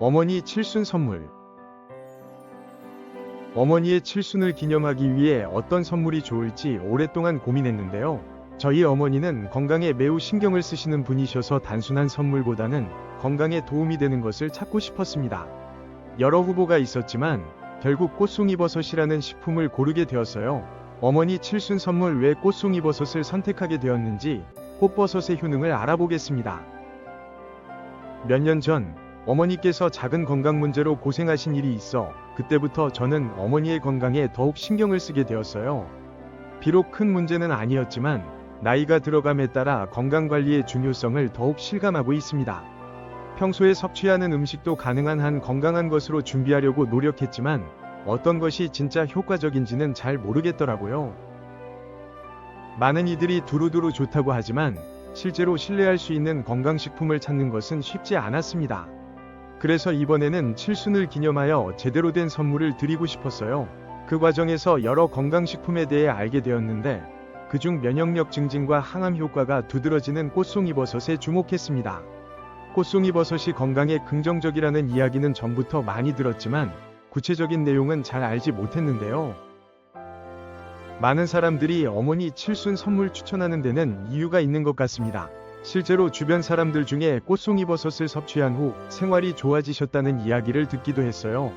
어머니 칠순 선물. 어머니의 칠순을 기념하기 위해 어떤 선물이 좋을지 오랫동안 고민했는데요. 저희 어머니는 건강에 매우 신경을 쓰시는 분이셔서 단순한 선물보다는 건강에 도움이 되는 것을 찾고 싶었습니다. 여러 후보가 있었지만 결국 꽃송이버섯이라는 식품을 고르게 되었어요. 어머니 칠순 선물 왜 꽃송이버섯을 선택하게 되었는지 꽃버섯의 효능을 알아보겠습니다. 몇 년 전 어머니께서 작은 건강 문제로 고생하신 일이 있어 그때부터 저는 어머니의 건강에 더욱 신경을 쓰게 되었어요. 비록 큰 문제는 아니었지만 나이가 들어감에 따라 건강 관리의 중요성을 더욱 실감하고 있습니다. 평소에 섭취하는 음식도 가능한 한 건강한 것으로 준비하려고 노력했지만 어떤 것이 진짜 효과적인지는 잘 모르겠더라고요. 많은 이들이 두루두루 좋다고 하지만 실제로 신뢰할 수 있는 건강식품을 찾는 것은 쉽지 않았습니다. 그래서 이번에는 칠순을 기념하여 제대로 된 선물을 드리고 싶었어요. 그 과정에서 여러 건강식품에 대해 알게 되었는데 그중 면역력 증진과 항암 효과가 두드러지는 꽃송이버섯에 주목했습니다. 꽃송이버섯이 건강에 긍정적이라는 이야기는 전부터 많이 들었지만 구체적인 내용은 잘 알지 못했는데요. 많은 사람들이 어머니 칠순 선물 추천하는 데는 이유가 있는 것 같습니다. 실제로 주변 사람들 중에 꽃송이버섯을 섭취한 후 생활이 좋아지셨다는 이야기를 듣기도 했어요.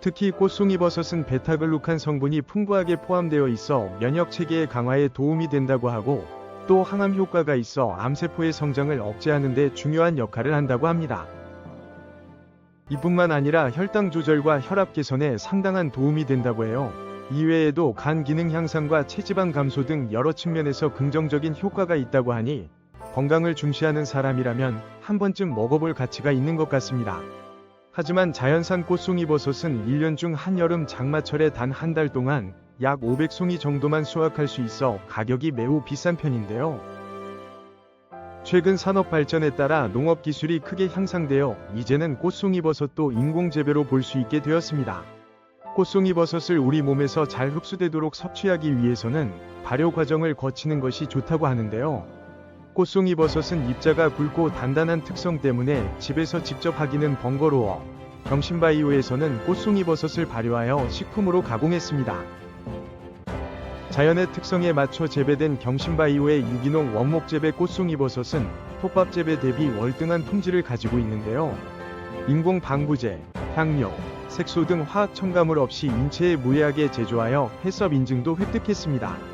특히 꽃송이버섯은 베타글루칸 성분이 풍부하게 포함되어 있어 면역 체계의 강화에 도움이 된다고 하고 또 항암 효과가 있어 암세포의 성장을 억제하는 데 중요한 역할을 한다고 합니다. 이뿐만 아니라 혈당 조절과 혈압 개선에 상당한 도움이 된다고 해요. 이외에도 간 기능 향상과 체지방 감소 등 여러 측면에서 긍정적인 효과가 있다고 하니 건강을 중시하는 사람이라면 한 번쯤 먹어볼 가치가 있는 것 같습니다. 하지만 자연산 꽃송이 버섯은 1년 중 한여름 장마철에 단 한 달 동안 약 500송이 정도만 수확할 수 있어 가격이 매우 비싼 편인데요. 최근 산업 발전에 따라 농업 기술이 크게 향상되어 이제는 꽃송이 버섯도 인공재배로 볼 수 있게 되었습니다. 꽃송이 버섯을 우리 몸에서 잘 흡수되도록 섭취하기 위해서는 발효 과정을 거치는 것이 좋다고 하는데요. 꽃송이 버섯은 입자가 굵고 단단한 특성 때문에 집에서 직접 하기는 번거로워 경신바이오에서는 꽃송이 버섯을 발효하여 식품으로 가공했습니다. 자연의 특성에 맞춰 재배된 경신바이오의 유기농 원목 재배 꽃송이 버섯은 톱밥 재배 대비 월등한 품질을 가지고 있는데요. 인공 방부제, 향료, 색소 등 화학 첨가물 없이 인체에 무해하게 제조하여 해썹 인증도 획득했습니다.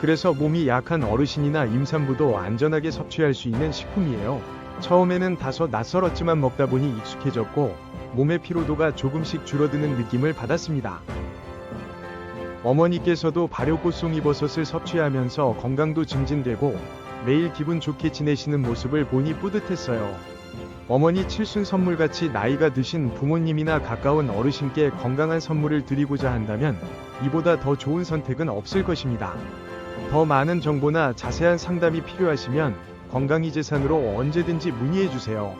그래서 몸이 약한 어르신이나 임산부도 안전하게 섭취할 수 있는 식품이에요. 처음에는 다소 낯설었지만 먹다 보니 익숙해졌고 몸의 피로도가 조금씩 줄어드는 느낌을 받았습니다. 어머니께서도 발효꽃송이 버섯을 섭취하면서 건강도 증진되고 매일 기분 좋게 지내시는 모습을 보니 뿌듯했어요. 어머니 칠순 선물같이 나이가 드신 부모님이나 가까운 어르신께 건강한 선물을 드리고자 한다면 이보다 더 좋은 선택은 없을 것입니다. 더 많은 정보나 자세한 상담이 필요하시면 건강이 재산으로 언제든지 문의해 주세요.